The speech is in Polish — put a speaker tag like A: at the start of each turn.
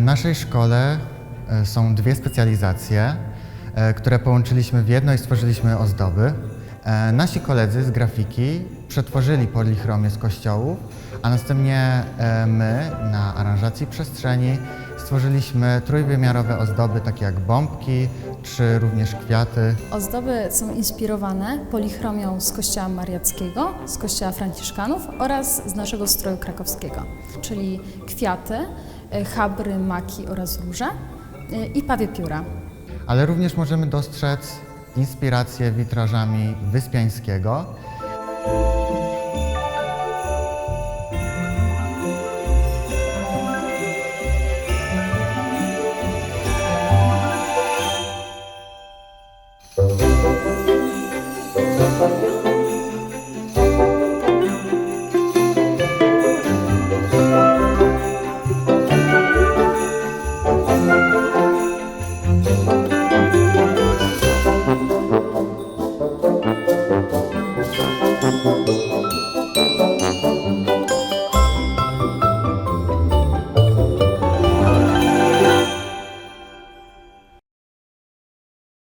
A: naszej szkole e, są dwie specjalizacje, e, które połączyliśmy w jedno i stworzyliśmy ozdoby. E, Nasi koledzy z grafiki przetworzyli polichromię z kościołów, a następnie my na aranżacji przestrzeni stworzyliśmy trójwymiarowe ozdoby, takie jak bombki czy również kwiaty.
B: Ozdoby są inspirowane polichromią z kościoła mariackiego, z kościoła franciszkanów oraz z naszego stroju krakowskiego, czyli kwiaty, chabry, maki oraz róże e, i pawie pióra.
A: ale również możemy dostrzec inspirację witrażami Wyspiańskiego. Thank you.